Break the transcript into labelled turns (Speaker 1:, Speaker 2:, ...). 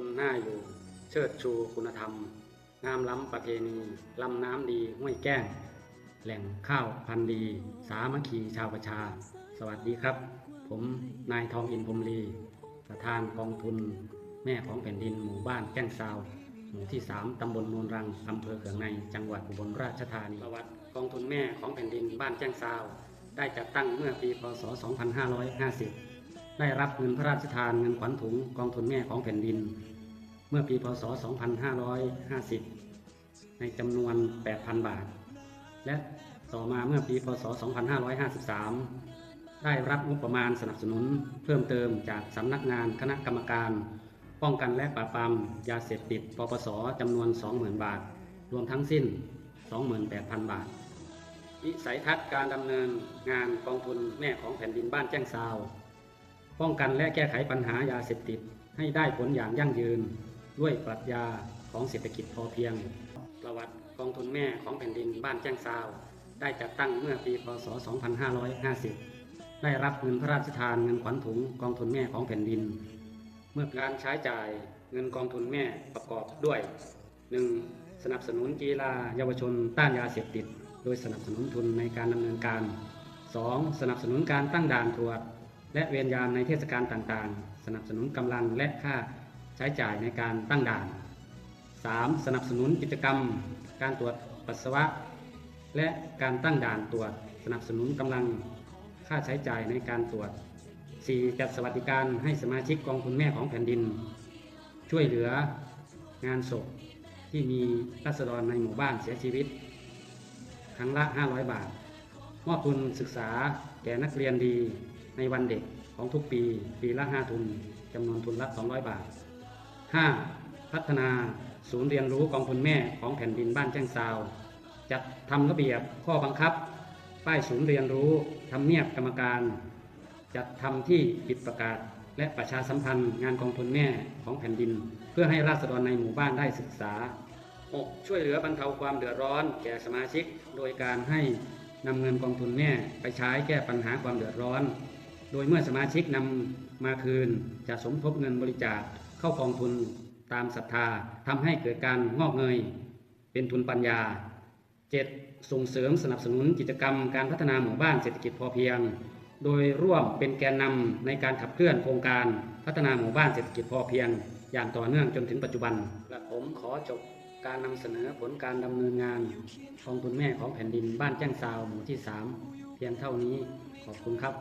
Speaker 1: นน่าอยู่ เชิดชูคุณธรรม งามล้ำประเพณีลำน้ำดีห้วยแก้ง แหล่งข้าวพันธุ์ดี สามัคคีชาวประชา สวัสดีครับ ผมนายทองอินพรมลี ประธานกองทุน แม่ของแผ่นดินหมู่บ้านแก้งซาวหมู่ที่ 3 ตำบลโนนรัง อำเภอเขืองใน จังหวัดอุบลราชธานีประวัติกองทุนแม่ของแผ่นดินบ้านแจ้งซาว ได้จัดตั้งเมื่อปี พศ 2550 ได้รับเงินพระราชทานเงินขวัญถุงกองทุนแม่ของแผ่นดิน เมื่อปีพศ 2550 ในจำนวน 8,000 บาท และต่อมาเมื่อปีพศ 2553 ได้รับงบประมาณสนับสนุนเพิ่มเติมจากสำนักงานคณะกรรมการ ป้องกันและปราบปรามยาเสพติด ปปสจำนวน 20,000 บาท รวมทั้งสิ้น 28,000 บาทวิสัยทัศน์การดำเนินงานกองทุนแม่ของแผ่นดินบ้านแจ้งซาว ป้องกันและแก้ไขปัญหายาเสพติดให้ได้ผลอย่างยั่งยืน ด้วยปรัชญาของเศรษฐกิจพอเพียง ประวัติกองทุนแม่ของแผ่นดินบ้านแจ้งซาว ได้จัดตั้งเมื่อปีพศ 2550 ได้รับเงินพระราชทานเงินขวัญถุงกองทุนแม่ของแผ่นดิน เมื่อการใช้จ่ายเงินกองทุนแม่ประกอบด้วย 1. สนับสนุนกีฬาเยาวชนต้านยาเสพติด โดยสนับสนุนทุนในการดำเนินการ 2. สนับสนุนการตั้งด่านตรวจ และเวรยามในเทศกาลต่างๆ สนับสนุนกำลังและค่าใช้จ่ายในการตั้งด่าน 3. สนับสนุนกิจกรรม การตรวจปัสสาวะ และการตั้งด่านตรวจ สนับสนุนกำลังค่าใช้จ่ายในการตรวจ 4. จัดสวัสดิการให้สมาชิกกองทุนแม่ของแผ่นดิน ช่วยเหลืองานศพที่มีรัษฎรในหมู่บ้านเสียชีวิต ครั้งละ 500 บาท มอบทุนศึกษาแก่นักเรียนดี ในวันเด็กของทุกปี ปีละ 5 ทุนจำนวนทุนละ 200 บาท 5. พัฒนาศูนย์เรียนรู้กองทุนแม่ของแผ่นดินบ้านแจ้งซาว จัดทำระเบียบข้อบังคับ ป้ายศูนย์เรียนรู้ทำเนียบกรรมการ จัดทำที่ปิดประกาศ และประชาสัมพันธ์งานกองทุนแม่ของแผ่นดิน เพื่อให้ราษฎรในหมู่บ้านได้ศึกษา 6. ช่วยเหลือบรรเทาความเดือดร้อนแก่สมาชิก โดยการให้นำเงินกองทุนแม่ไปใช้แก้ปัญหาความเดือดร้อน โดยเมื่อสมาชิกนำมาคืนจะสมทบเงินบริจาคเข้ากองทุนตามศรัทธาทำให้เกิดการงอกเงย เป็นทุนปัญญา 7. ส่งเสริมสนับสนุนกิจกรรมการพัฒนาหมู่บ้านเศรษฐกิจพอเพียง โดยร่วมเป็นแกนนำในการขับเคลื่อนโครงการพัฒนาหมู่บ้านเศรษฐกิจพอเพียง อย่างต่อเนื่องจนถึงปัจจุบันและผมขอจบการนำเสนอผลการดำเนินงานกองทุนแม่ของแผ่นดินบ้านแจ้งซาวหมู่ที่ 3 เพียงเท่านี้ขอบคุณครับ